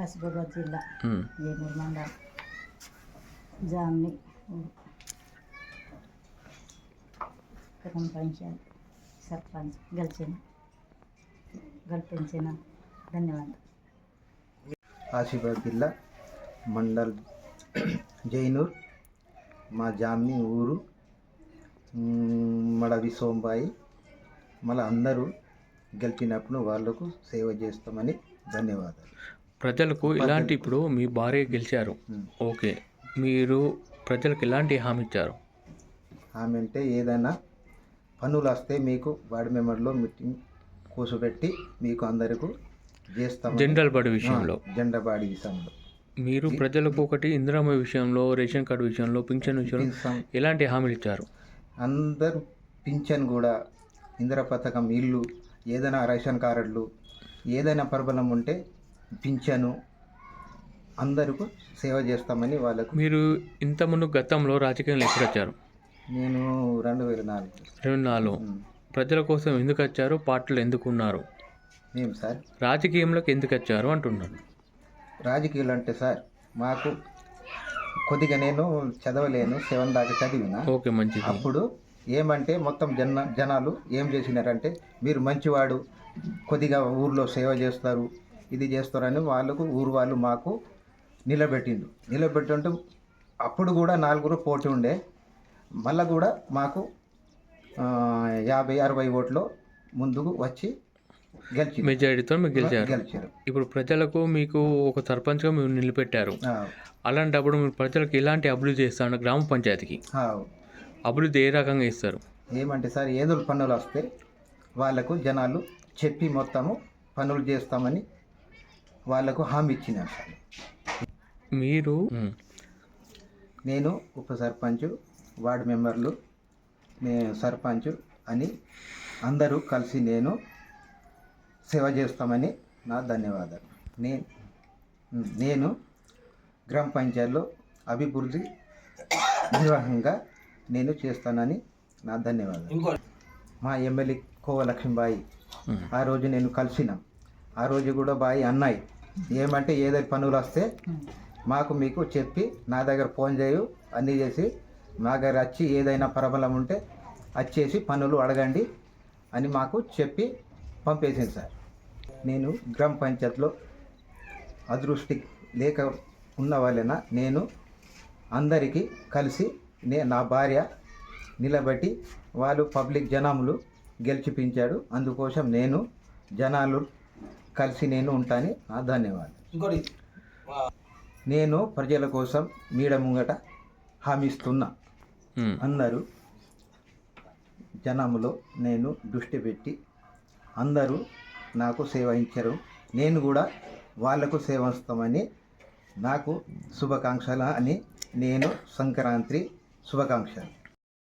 ఆసిఫాబాద్ జిల్లా. ఏలూరు మండలం జామ్ని. గ్రామ పంచాయత్. సర్పంచ్. గెలిచిన. గెలిపించిన. ధన్యవాదాలు. ఆసిఫాబాద్ జిల్లా మండల్ జైనూర్. మా జామ్ని ఊరు. మడవి సోంబాయి. మళ్ళీ అందరూ గెలిచినప్పుడు వాళ్ళకు సేవ చేస్తామని ధన్యవాదాలు. ప్రజలకు ఇలాంటి ఇప్పుడు మీ భార్య గెలిచారు. ఓకే. మీరు ప్రజలకు ఎలాంటి హామీ ఇచ్చారు? ఆమె అంటే ఏదైనా పనులు వస్తే మీకు వార్డు మెంబర్లో మీటింగ్ కూర్చోబెట్టి మీకు అందరికీ చేస్తాం జనరల్ బడి విషయంలో. జెండా బాడీ విషయంలో. మీరు ప్రజలకు ఒకటి ఇందిరామ విషయంలో రేషన్ కార్డు విషయంలో పింఛన్ విషయంలో ఎలాంటి హామీలు ఇచ్చారు? అందరూ పింఛన్ కూడా ఇందిరా పథకం ఇల్లు ఏదైనా రేషన్ కార్డులు ఏదైనా ప్రబలం ఉంటే పింఛను అందరికీ సేవ చేస్తామని వాళ్ళకు మీరు ఇంతకుముందు గతంలో రాజకీయంలో ఎప్పుడు వచ్చారు? నేను రెండు వేల నాలుగు. రెండు నాలుగు. ప్రజల కోసం ఎందుకు వచ్చారు? పార్టీలు ఎందుకు ఉన్నారు? మేము సార్? రాజకీయంలోకి ఎందుకు వచ్చారు అంటున్నాను రాజకీయాలు అంటే సార్ మాకు కొద్దిగా నేను చదవలేను సెవెన్ దాకా చదివిన. ఓకే మంచిది. అప్పుడు ఏమంటే మొత్తం జన జనాలు ఏం చేసినారంటే మీరు మంచివాడు కొద్దిగా ఊర్లో సేవ చేస్తారు ఇది చేస్తారని వాళ్ళకు ఊరు వాళ్ళు మాకు నిలబెట్టిండు నిలబెట్టుంటే అప్పుడు కూడా నలుగురు పోటీ ఉండే. మళ్ళా కూడా మాకు యాభై అరవై ఓట్లు ముందుకు వచ్చి గెలిచి మెజారిటీతో మీరు గెలిచారు. గెలిచారు. ఇప్పుడు ప్రజలకు మీకు ఒక సర్పంచ్గా మీరు నిలబెట్టారు. అలాంటప్పుడు మీరు ప్రజలకు ఎలాంటి అభివృద్ధి చేస్తారు గ్రామ పంచాయతీకి? అభివృద్ధి ఏ రకంగా ఇస్తారు ఏమంటే సార్ ఏదో పనులు వస్తే వాళ్ళకు జనాలు చెప్పి మొత్తము పనులు చేస్తామని వాళ్ళకు హామీ ఇచ్చినారు సార్. మీరు? నేను ఉప సర్పంచ్ వార్డు మెంబర్లు నే సర్పంచ్ అని అందరూ కలిసి నేను సేవ చేస్తామని నా ధన్యవాదాలు. నేను నేను గ్రామ పంచాయతీలో అభివృద్ధి నిర్వహంగా నేను చేస్తానని నా ధన్యవాదాలు. మా ఎమ్మెల్యే కోవ లక్ష్మీబాయి. ఆ రోజు నేను కలిసిన. ఆ రోజు కూడా బాయి అన్నాయి. ఏమంటే ఏదైనా పనులు వస్తే మాకు మీకు చెప్పి నా దగ్గర ఫోన్ చేయు అన్నీ చేసి మా దగ్గర వచ్చి ఏదైనా ప్రబలం ఉంటే వచ్చేసి పనులు అడగండి అని మాకు చెప్పి పంపేసింది సార్. నేను గ్రామ పంచాయతీలో అదృష్టి లేక ఉన్న వలన నేను అందరికీ కలిసి నే నా భార్య నిలబెట్టి వాళ్ళు పబ్లిక్ జనములు గెలిచిపించాడు. అందుకోసం నేను జనాలు కలిసి నేను ఉంటాను. నా ధన్యవాదాలు. నేను ప్రజల కోసం మీడ ముంగట హామీస్తున్నా. అందరూ జనములో నేను దృష్టి పెట్టి అందరూ నాకు సేవ ఇచ్చారు. నేను కూడా వాళ్ళకు సేవ ఇస్తామని నాకు శుభాకాంక్షలు అని నేను సంక్రాంతి శుభాకాంక్షలు.